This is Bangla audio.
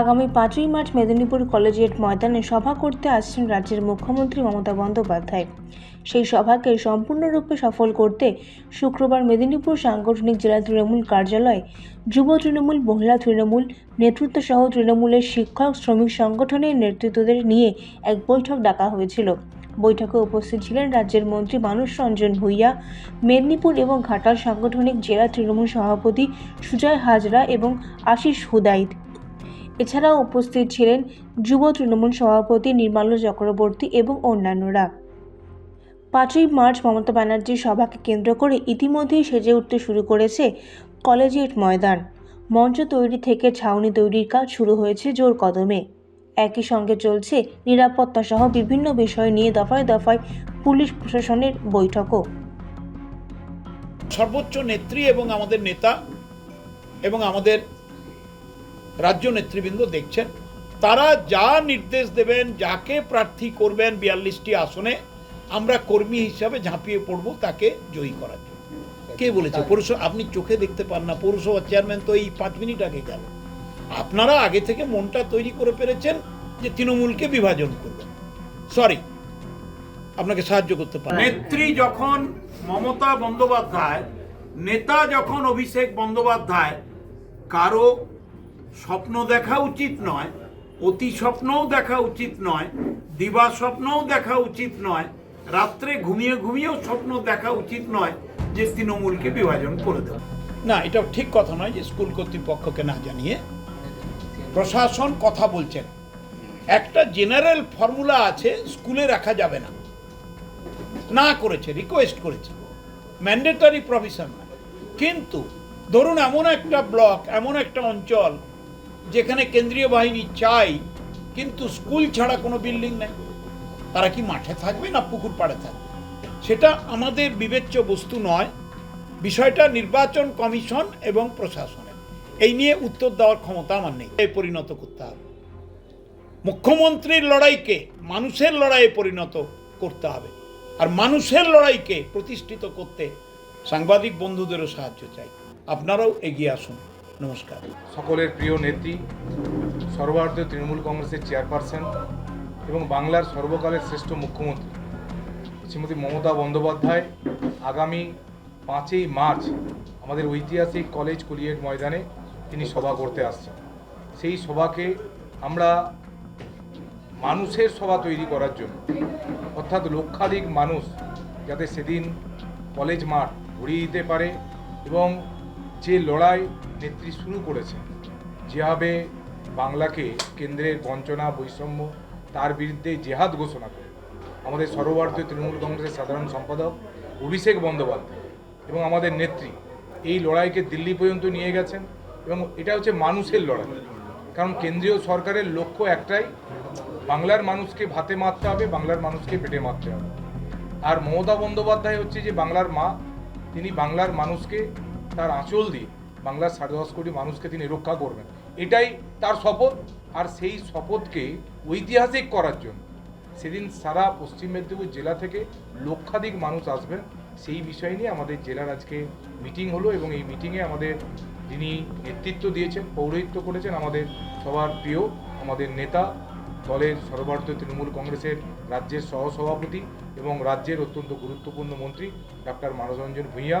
আগামী পাঁচই মার্চ মেদিনীপুর কলেজিয়েট ময়দানে সভা করতে আসছেন রাজ্যের মুখ্যমন্ত্রী মমতা বন্দ্যোপাধ্যায়। সেই সভাকে সম্পূর্ণরূপে সফল করতে শুক্রবার মেদিনীপুর সাংগঠনিক জেলা তৃণমূল কার্যালয়ে, যুব তৃণমূল, মহিলা তৃণমূল, নেতৃত্ব সহ তৃণমূলের শিক্ষক, শ্রমিক সংগঠনের নেতৃত্বদের নিয়ে এক বৈঠক ডাকা হয়েছিল। বৈঠকে উপস্থিত ছিলেন রাজ্যের মন্ত্রী মানুষ রঞ্জন ভূঁইয়া, মেদিনীপুর এবং ঘাটাল সাংগঠনিক জেলা তৃণমূল সভাপতি সুজয় হাজরা এবং আশিস হুদাইদ। এছাড়াও উপস্থিত ছিলেন যুব তৃণমূল সভাপতি নির্মাল্য চক্রবর্তী এবং অন্যান্যরা। পাঁচই মার্চ মমতা ব্যানার্জির সভাকে কেন্দ্র করে ইতিমধ্যেই সেজে উঠতে শুরু করেছে কলেজিয়েট ময়দান। মঞ্চ তৈরি থেকে ছাউনি তৈরির কাজ শুরু হয়েছে জোর কদমে। একই সঙ্গে চলছে নিরাপত্তা সহ বিভিন্ন বিষয় নিয়ে দফায় দফায় পুলিশ প্রশাসনের বৈঠকও। সর্বোচ্চ নেত্রী এবং আমাদের নেতা এবং আমাদের রাজ্য নেতৃবৃন্দ দেখছেন তারা যা নির্দেশ দেবেন যাকে প্রার্থী করবেন বিয়াল্লিশটি আসনে আমরা কর্মী হিসাবে ঝাঁপিয়ে পড়ব তাকে জয়ী করার জন্য। কে বলেছে? পৌরসভা আপনি চোখে দেখতে পান না পৌরসভার চেয়ারম্যান তো এই পাঁচ মিনিট আগে গেল। আপনারা আগে থেকে মনটা তৈরি করে পেরেছেন যে তৃণমূলকে বিভাজন করবেন। সরি আপনাকে সাহায্য করতে পারেন নেত্রী যখন মমতা বন্দ্যোপাধ্যায় নেতা যখন অভিষেক বন্দ্যোপাধ্যায় কারও স্বপ্ন দেখা উচিত নয়, অতি স্বপ্নও দেখা উচিত নয়, দিবা স্বপ্নও দেখা উচিত নয়, রাত্রে ঘুমিয়ে ঘুমিয়েও স্বপ্ন দেখা উচিত নয় যে তৃণমূলকে বিভাজন করে দেব। না এটা ঠিক কথা নয় যে স্কুল কর্তৃপক্ষকে না জানিয়ে প্রশাসন কথা বলছেন। একটা জেনারেল ফর্মুলা আছে, স্কুলে রাখা যাবে না। না করেছে, রিকোয়েস্ট করেছে। ম্যান্ডেটরি প্রভিশন কিন্তু ধরুন এমন একটা ব্লক, এমন একটা অঞ্চল যেখানে কেন্দ্রীয় বাহিনী চাই, কিন্তু স্কুল ছাড়া কোনো বিল্ডিং নেই। তারা কি মাঠে থাকবে না পুকুর পাড়ে থাকবে? সেটা আমাদের বিবেচ্য বস্তু নয়। বিষয়টা নির্বাচন কমিশন এবং প্রশাসনের। এই নিয়ে উত্তর দেওয়ার ক্ষমতা আমার নেই। পরিণত করতে হবে। মুখ্যমন্ত্রীর লড়াইকে মানুষের লড়াইয়ে পরিণত করতে হবে। আর মানুষের লড়াইকে প্রতিষ্ঠিত করতে সাংবাদিক বন্ধুদেরও সাহায্য চাই। আপনারাও এগিয়ে আসুন। নমস্কার। সকলের প্রিয় নেত্রী, সর্বভারতীয় তৃণমূল কংগ্রেসের চেয়ারপারসন এবং বাংলার সর্বকালের শ্রেষ্ঠ মুখ্যমন্ত্রী, শ্রীমতী মমতা বন্দ্যোপাধ্যায় আগামী পাঁচই মার্চ আমাদের ঐতিহাসিক কলেজ কুলিয়েট ময়দানে তিনি সভা করতে আসছেন। সেই সভাকে আমরা মানুষের সভা তৈরি করার জন্য, অর্থাৎ লক্ষাধিক মানুষ যাতে সেদিন কলেজ মাঠ ঘুরিয়ে দিতে পারে এবং যে লড়াই নেত্রী শুরু করেছে, যেভাবে বাংলাকে কেন্দ্রের বঞ্চনা, বৈষম্য, তার বিরুদ্ধে জেহাদ ঘোষণা করে। আমাদের সর্বভারতীয় তৃণমূল কংগ্রেসের সাধারণ সম্পাদক অভিষেক বন্দ্যোপাধ্যায় এবং আমাদের নেত্রী এই লড়াইকে দিল্লি পর্যন্ত নিয়ে গেছেন এবং এটা হচ্ছে মানুষের লড়াই। কারণ কেন্দ্রীয় সরকারের লক্ষ্য একটাই, বাংলার মানুষকে ভাতে মারতে হবে, বাংলার মানুষকে পেটে মারতে হবে। আর মমতা বন্দ্যোপাধ্যায় হচ্ছে যে বাংলার মা, তিনি বাংলার মানুষকে তার আঁচল দিয়ে বাংলার সাড়ে দশ কোটি মানুষকে তিনি রক্ষা করবেন। এটাই তার শপথ। আর সেই শপথকে ঐতিহাসিক করার জন্য সেদিন সারা পশ্চিম মেদিনীপুর জেলা থেকে লক্ষাধিক মানুষ আসবেন। সেই বিষয় নিয়ে আমাদের জেলার আজকে মিটিং হলো এবং এই মিটিংয়ে আমাদের যিনি নেতৃত্ব দিয়েছেন, পৌরোহিত্য করেছেন আমাদের সবার প্রিয়, আমাদের নেতা, দলের সর্বভারতীয় তৃণমূল কংগ্রেসের রাজ্যের সহসভাপতি এবং রাজ্যের অত্যন্ত গুরুত্বপূর্ণ মন্ত্রী, ডাক্তার মানসরঞ্জন ভূঁইয়া।